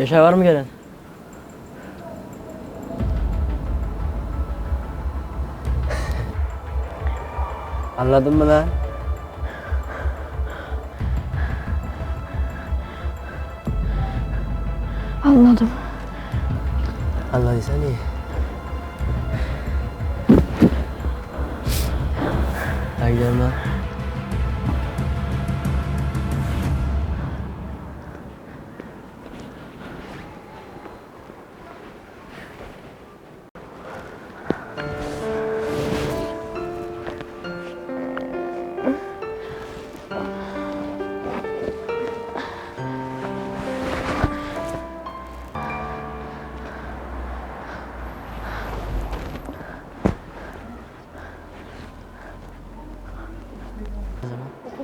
Yaşar var mı gelen? Anladın mı lan? Anladım. Anladıysan iyi. Hadi gidelim lan.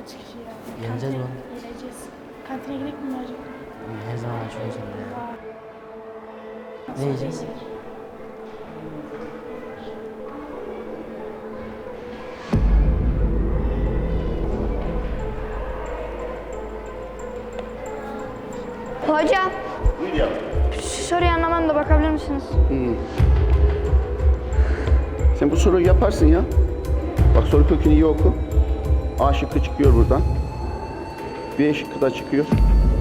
Okul çıkışı ya. Yeneceğiz mi? Yeneceğiz. Kantine gidelim mi acaba? Her zaman açıyorsun ya. Ne yiyeceğiz? Hocam. Şu soruyu anlamam da bakabilir misiniz? Sen bu soruyu yaparsın ya. Bak soru kökünü iyi oku. A şıkkı çıkıyor buradan. B şıkkı da çıkıyor.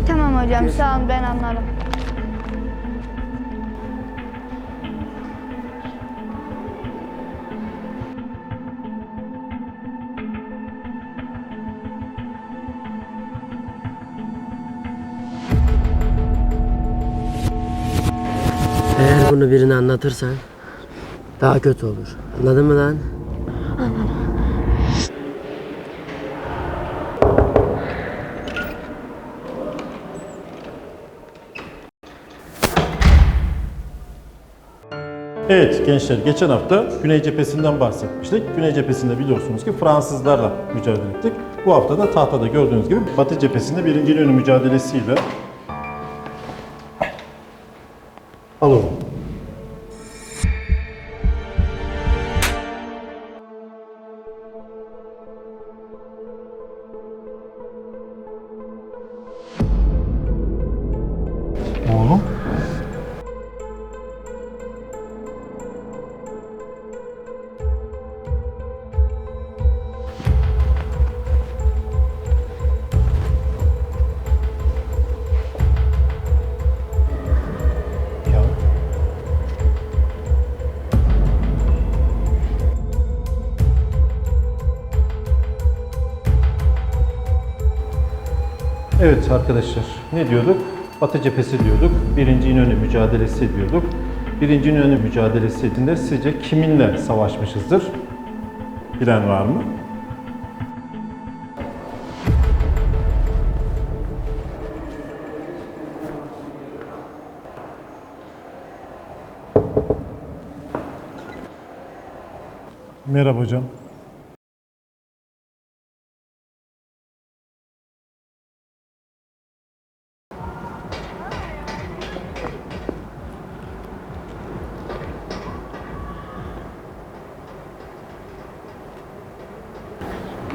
Tamam hocam sağ olun ben anlarım. Eğer bunu birine anlatırsan daha kötü olur. Anladın mı lan? Evet gençler geçen hafta Güney cephesinden bahsetmiştik. Güney cephesinde biliyorsunuz ki Fransızlarla mücadele ettik. Bu hafta da tahtada gördüğünüz gibi Batı cephesinde birinci İnönü mücadelesiyle alalım. Oğlum. Evet arkadaşlar ne diyorduk? Batı cephesi diyorduk. Birinci İnönü mücadelesi diyorduk. Birinci İnönü mücadelesinde sizce kiminle savaşmışızdır? Bilen var mı? Merhaba hocam.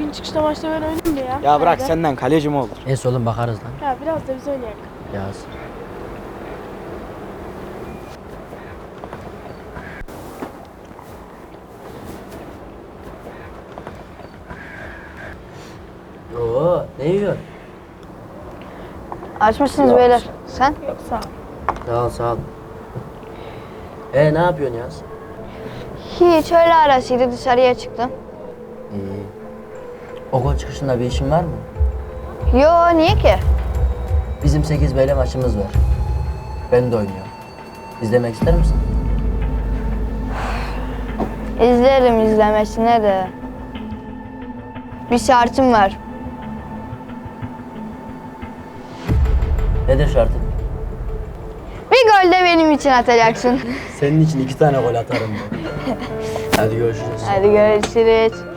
Gün çıkışta maçta ben oynayayım da ya. Ya bırak Hadi. senden kaleci mi olur? Es oğlum bakarız lan. Ya biraz da biz oynayalım. Yaz. Oo, ne yiyor? Açmışsınız beyler. Sen? Yok sağ ol. Sağ ol, sağ ol. E ne yapıyorsun Yaz? Hiç öyle arasıydı dışarıya çıktım. İyi. Okul çıkışında bir işin var mı? Yo niye ki? Bizim 8 beyle maçımız var. Ben de oynuyorum. İzlemek ister misin? İzlerim izlemesine de. Bir şartım var. Nedir şartın? Bir gol de benim için atacaksın. Senin için iki tane gol atarım ben. Hadi görüşürüz. Hadi görüşürüz. Görüşürüz.